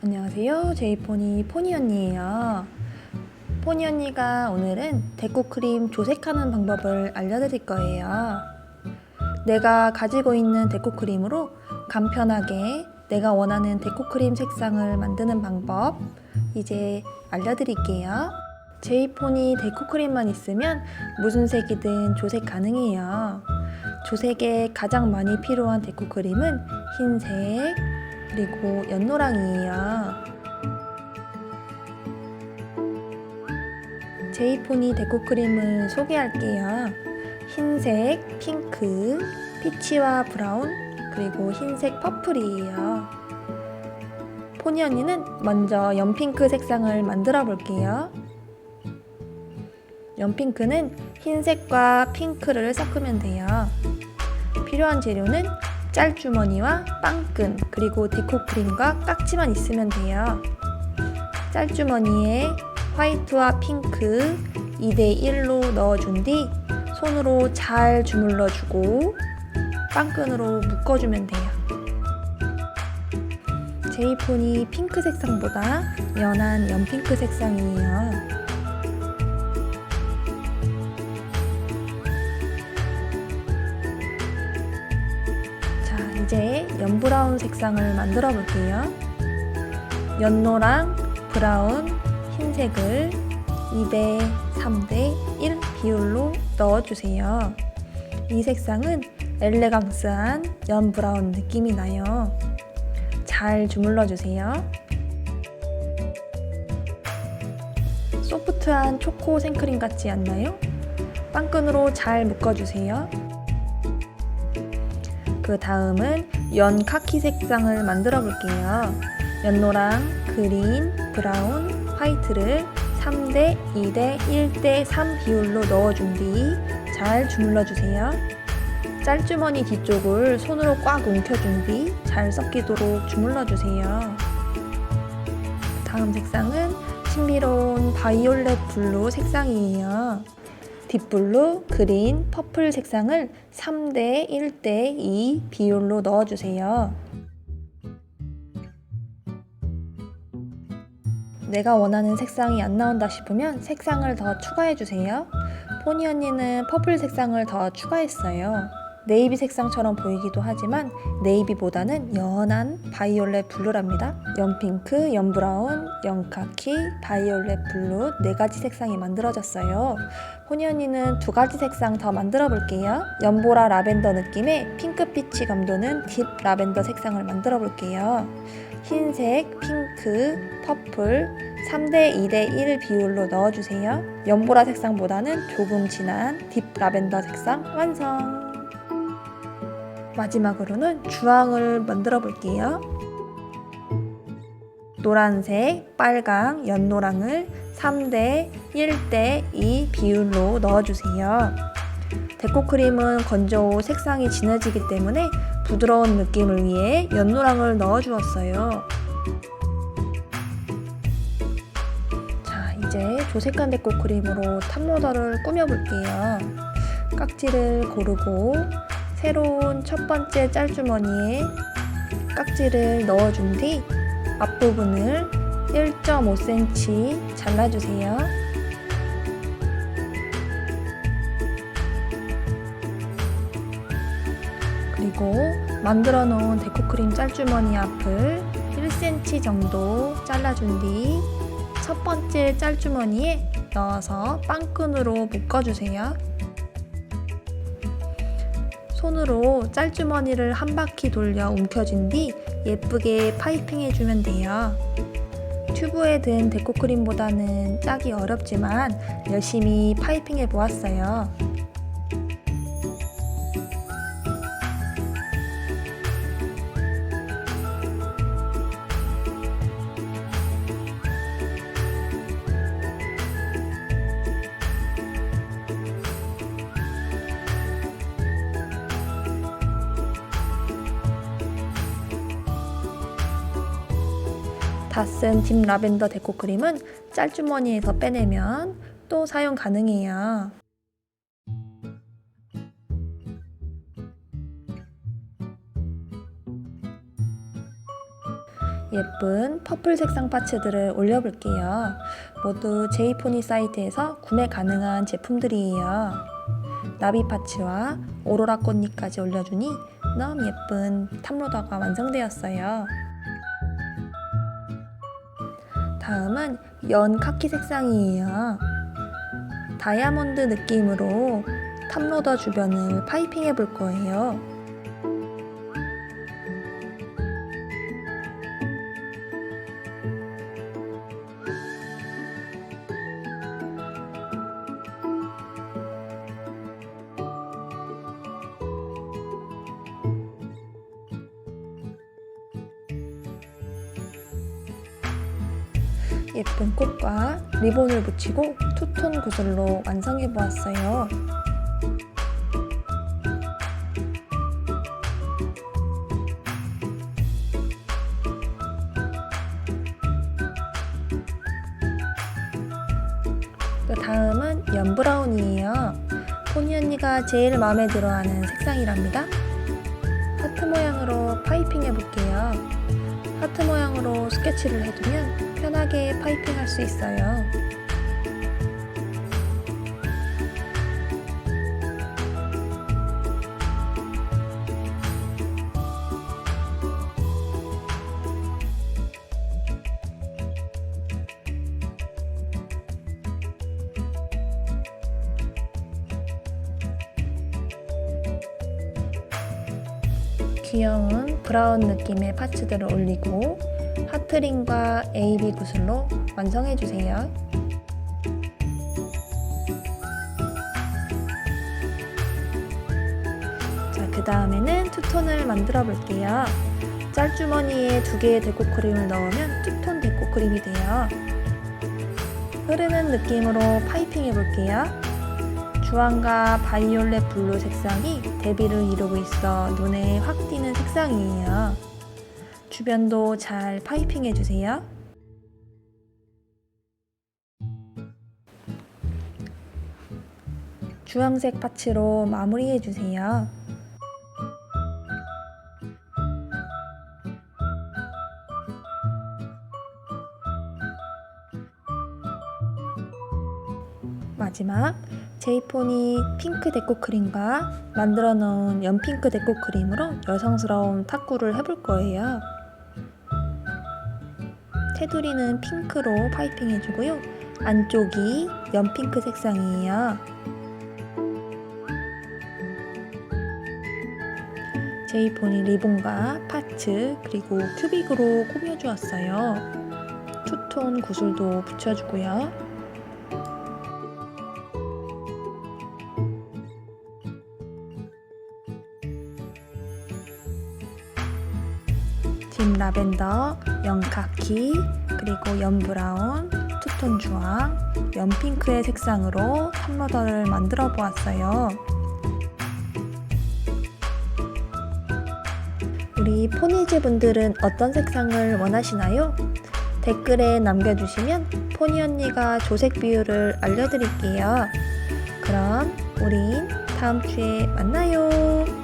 안녕하세요. 제이포니 포니 언니예요. 포니 언니가 오늘은 데코 크림 조색하는 방법을 알려드릴 거예요. 내가 가지고 있는 데코 크림으로 간편하게 내가 원하는 데코 크림 색상을 만드는 방법 이제 알려드릴게요. 제이포니 데코 크림만 있으면 무슨 색이든 조색 가능해요. 조색에 가장 많이 필요한 데코 크림은 흰색, 그리고 연노랑이에요. 제이포니 데코 크림을 소개할게요. 흰색, 핑크, 피치와 브라운, 그리고 흰색 퍼플이에요. 포니 언니는 먼저 연핑크 색상을 만들어 볼게요. 연핑크는 흰색과 핑크를 섞으면 돼요. 필요한 재료는 짤주머니와 빵끈 그리고 크림과 깍지만 있으면 돼요. 짤주머니에 화이트와 핑크 2대1로 넣어준 뒤 손으로 잘 주물러 주고 빵끈으로 묶어주면 돼요. 제이폰이 핑크 색상보다 연한 연핑크 색상이에요. 연브라운 색상을 만들어 볼게요. 연노랑 브라운, 흰색을 2대 3대 1 비율로 넣어주세요. 이 색상은 엘레강스한 연브라운 느낌이 나요. 잘 주물러 주세요. 소프트한 초코 생크림 같지 않나요? 빵끈으로 잘 묶어주세요. 그 다음은 연 카키 색상을 만들어 볼게요. 연노랑, 그린, 브라운, 화이트를 3대 2대 1대 3 비율로 넣어준 뒤 잘 주물러 주세요. 짤주머니 뒤쪽을 손으로 꽉 움켜준 뒤 잘 섞이도록 주물러 주세요. 다음 색상은 신비로운 바이올렛 블루 색상이에요. 딥블루, 그린, 퍼플 색상을 3대 1대 2 비율로 넣어주세요. 내가 원하는 색상이 안 나온다 싶으면 색상을 더 추가해주세요. 포니 언니는 퍼플 색상을 더 추가했어요. 네이비 색상처럼 보이기도 하지만 네이비보다는 연한 바이올렛 블루랍니다. 연핑크, 연브라운, 연카키, 바이올렛 블루 네 가지 색상이 만들어졌어요. 포니 언니는 두 가지 색상 더 만들어 볼게요. 연보라 라벤더 느낌의 핑크피치 감도는 딥 라벤더 색상을 만들어 볼게요. 흰색, 핑크, 퍼플 3대 2대 1 비율로 넣어주세요. 연보라 색상보다는 조금 진한 딥 라벤더 색상 완성! 마지막으로는 주황을 만들어 볼게요. 노란색, 빨강, 연노랑을 3대 1대 2 비율로 넣어주세요. 데코 크림은 건조 후 색상이 진해지기 때문에 부드러운 느낌을 위해 연노랑을 넣어주었어요. 자, 이제 조색한 데코 크림으로 탑로더를 꾸며볼게요. 깍지를 고르고 새로운 첫 번째 짤주머니에 깍지를 넣어준 뒤 앞부분을 1.5cm 잘라주세요. 그리고 만들어 놓은 데코크림 짤주머니 앞을 1cm 정도 잘라준 뒤 첫 번째 짤주머니에 넣어서 빵끈으로 묶어주세요. 손으로 짤주머니를 한 바퀴 돌려 움켜쥔 뒤 예쁘게 파이핑 해주면 돼요. 튜브에 든 데코크림보다는 짜기 어렵지만 열심히 파이핑 해보았어요. 다 쓴 딥 라벤더 데코 크림은 짤주머니에서 빼내면 또 사용 가능해요. 예쁜 퍼플 색상 파츠들을 올려볼게요. 모두 제이포니 사이트에서 구매 가능한 제품들이에요. 나비 파츠와 오로라 꽃잎까지 올려주니 너무 예쁜 탑로더가 완성되었어요. 다음은 연 카키 색상이에요. 다이아몬드 느낌으로 탑로더 주변을 파이핑 해 볼 거예요. 예쁜 꽃과 리본을 붙이고 투톤 구슬로 완성해 보았어요. 그 다음은 연브라운이에요. 포니 언니가 제일 마음에 들어하는 색상이랍니다. 하트 모양으로 파이핑 해볼게요. 하트 모양으로 스케치를 해두면 편하게 파이핑 할 수 있어요. 귀여운 브라운 느낌의 파츠들을 올리고 하트링과 AB 구슬로 완성해 주세요. 자, 그 다음에는 투톤을 만들어 볼게요. 짤주머니에 두 개의 데코 크림을 넣으면 투톤 데코 크림이 돼요. 흐르는 느낌으로 파이핑 해볼게요. 주황과 바이올렛 블루 색상이 대비를 이루고 있어 눈에 확 띄는 색상이에요. 주변도 잘 파이핑 해주세요. 주황색 파츠로 마무리해 주세요. 마지막 제이폰이 핑크 데코 크림과 만들어 놓은 연핑크 데코 크림으로 여성스러운 탁구를 해볼 거예요. 테두리는 핑크로 파이핑 해주고요. 안쪽이 연핑크 색상이에요. 제이폰이 리본과 파츠 그리고 큐빅으로 꾸며주었어요. 투톤 구슬도 붙여주고요. 딥 라벤더, 연카키, 그리고 연브라운, 투톤 주황, 연핑크의 색상으로 탑로더를 만들어 보았어요. 우리 포니즈 분들은 어떤 색상을 원하시나요? 댓글에 남겨주시면 포니 언니가 조색 비율을 알려드릴게요. 그럼 우린 다음 주에 만나요.